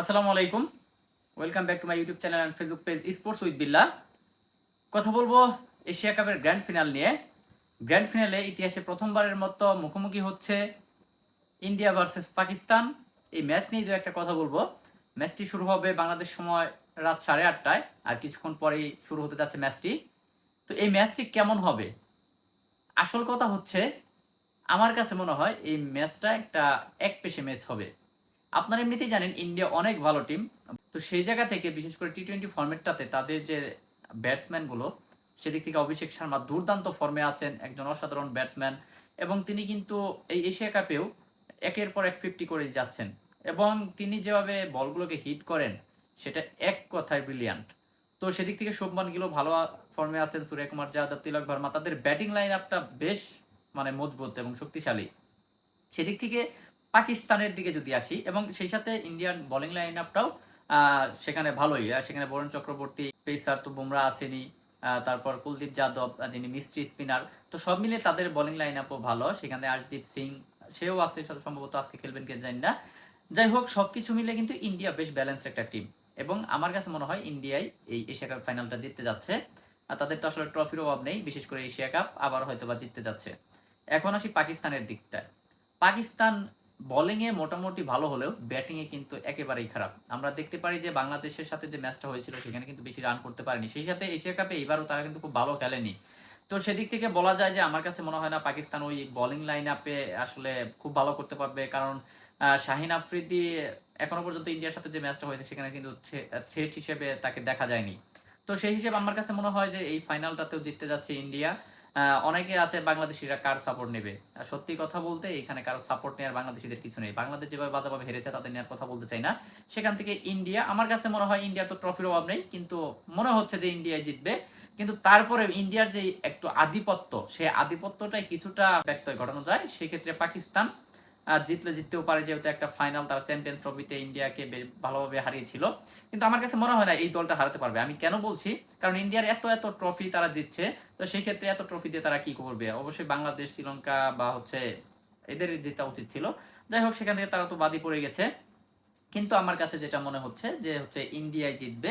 আসসালামু আলাইকুম। Welcome back to my YouTube channel and Facebook page sports with Billa কথা বলব এশিয়া কাপের গ্র্যান্ড ফিনাল নিয়ে। গ্র্যান্ড ফিনালে ইতিহাসে প্রথমবারের মতো মুখোমুখি হচ্ছে ইন্ডিয়া ভার্সেস পাকিস্তান। এই ম্যাচ নিয়ে দু একটা কথা বলব। ম্যাচটি শুরু হবে বাংলাদেশ সময় রাত সাড়ে আটটায়, আর কিছুক্ষণ পরেই শুরু হতে যাচ্ছে ম্যাচটি তো এই ম্যাচটি কেমন হবে? আসল কথা হচ্ছে, আমার কাছে মনে হয় এই ম্যাচটা একটা এক পেশে ম্যাচ হবে। আপনারা এমনিতেই জানেন ইন্ডিয়া অনেক ভালো টিম। তো সেই জায়গা থেকে, বিশেষ করে টি টোয়েন্টি ফর্মেটটাতে তাদের যে ব্যাটসম্যানগুলো সেদিক থেকে অভিষেক শর্মা দুর্দান্ত ফর্মে আছেন, একজন অসাধারণ ব্যাটসম্যান এবং তিনি কিন্তু এই এশিয়া কাপেও একের পর এক ফিফটি করে যাচ্ছেন। এবং তিনি যেভাবে বলগুলোকে হিট করেন, সেটা এক কথায় ব্রিলিয়ান্ট তো সেদিক থেকে শুভমান গিলও ভালো ফর্মে আছেন সূর্যকুমার যাদব, তিলক ভার্মা। তাদের ব্যাটিং লাইন আপটা বেশ মানে মজবুত এবং শক্তিশালী। সেদিক থেকে পাকিস্তানের দিকে যদি আসি, এবং সেই সাথে ইন্ডিয়ান বোলিং লাইন আপটাও সেখানে ভালোই। সেখানে বরুণ চক্রবর্তী, পেসার তো বুমরা আসেনি তারপর কুলদীপ যাদব যিনি মিস্ট্রি স্পিনার তো সব মিলে তাদের বোলিং লাইন আপও ভালো। সেখানে আশদীপ সিং, সেও আছে সব- সম্ভবত আজকে খেলবেন, কে জানি না। যাই হোক, সবকিছু মিলে কিন্তু ইন্ডিয়া বেশ ব্যালেন্স একটা টিম এবং আমার কাছে মনে হয় ইন্ডিয়াই এই এশিয়া কাপ ফাইনালটা জিততে যাচ্ছে। আর তাদের তো আসলে ট্রফির অভাব নেই, বিশেষ করে এশিয়া কাপ আবার হয়তো বা জিততে যাচ্ছে। এখন আসি পাকিস্তানের দিকটায়। পাকিস্তান বোলিংয়ে মোটামুটি ভালো হলেও ব্যাটিংয়ে কিন্তু একেবারেই খারাপ। আমরা দেখতে পারি যে বাংলাদেশের সাথে যে ম্যাচটা হয়েছিল, সেখানে কিন্তু বেশি রান করতে পারেনি। সেই সাথে এশিয়া কাপে এবারও তারা কিন্তু খুব ভালো খেলেনি। তো সেদিক থেকে বলা যায় যে আমার কাছে মনে হয় না পাকিস্তান ওই বোলিং লাইন আপে আসলে খুব ভালো করতে পারবে। কারণ শাহিন আফ্রিদি এখনও পর্যন্ত ইন্ডিয়ার সাথে যে ম্যাচটা হয়েছে, সেখানে কিন্তু থ্রেট হিসেবে তাকে দেখা যায়নি। তো সেই হিসেবে আমার কাছে মনে হয় যে এই ফাইনালটাতেও জিততে যাচ্ছে ইন্ডিয়া। অনেকে আছে বাংলাদেশিরা কার সাপোর্ট নেবে? আর সত্যি কথা বলতে, এখানে কারও সাপোর্ট নেওয়ার বাংলাদেশিদের কিছু নেই। বাংলাদেশ যেভাবে বাজাভাবে হেরেছে, তাদের নেওয়ার কথা বলতে চাই না। সেখান থেকে ইন্ডিয়া, আমার কাছে মনে হয় ইন্ডিয়ার তো ট্রফির অভাব নেই, কিন্তু মনে হচ্ছে যে ইন্ডিয়া জিতবে। কিন্তু তারপরে ইন্ডিয়ার যে একটু আধিপত্য, সেই আধিপত্যটাই কিছুটা ব্যক্ত ঘটানো যায়। সেক্ষেত্রে পাকিস্তান জিতলে জিততেও পারে যেহেতু একটা ফাইনাল তারা চ্যাম্পিয়ন্স ট্রফিতে ইন্ডিয়াকে ভালোভাবে হারিয়েছিল। কিন্তু আমার কাছে মনে হয় না এই দলটা হারাতে পারবে। আমি কেন বলছি? কারণ ইন্ডিয়ার এত এত ট্রফি তারা জিতছে, তো সেই ক্ষেত্রে এত ট্রফি দিয়ে তারা কি করবে? অবশ্যই বাংলাদেশ শ্রীলঙ্কা বা হচ্ছে এদের জেতা উচিত ছিল। যাই হোক, সেখান থেকে তারা তো বাদই পড়ে গেছে। কিন্তু আমার কাছে যেটা মনে হচ্ছে যে হচ্ছে ইন্ডিয়ায় জিতবে।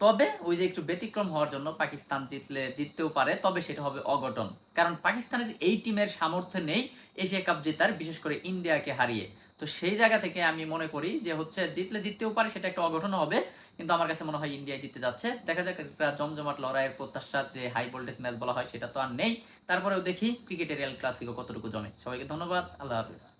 তবে ওই যে একটু ব্যতিক্রম হওয়ার জন্য পাকিস্তান জিতলে, জিততেও পারে, তবে সেটা হবে অঘটন। কারণ পাকিস্তানের এই টিমের সামর্থ্য নেই এশিয়া কাপ জেতার, বিশেষ করে ইন্ডিয়াকে হারিয়ে। তো সেই জায়গা থেকে আমি মনে করি যে হচ্ছে জিতলে জিততেও পারে, সেটা একটা অঘটন হবে। কিন্তু আমার কাছে মনে হয় ইন্ডিয়া জিততে যাচ্ছে। দেখা যাক একটা জমজমাট লড়াইয়ের প্রত্যাশা যে হাই ভোল্টেজ ম্যাচ বলা হয় সেটা তো আর নেই। তারপরেও দেখি ক্রিকেটের রিয়াল ক্লাসিকো কতটুকু জমে। সবাইকে ধন্যবাদ। আল্লাহ হাফিজ।